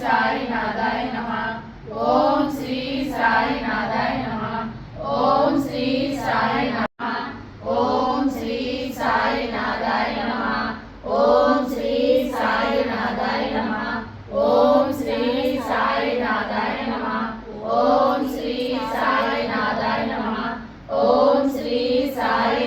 సాయి నాదాయ నమ. ఓం శ్రీ సాయి నాదాయ నమ. ఓం శ్రీ సాయి నమ. ఓం శ్రీ సాయి నాదాయ నమ. ఓం శ్రీ సాయి నమ. ఓం శ్రీ సాయి నమ. ఓం శ్రీ సాయి నమ. ఓం శ్రీ సాయి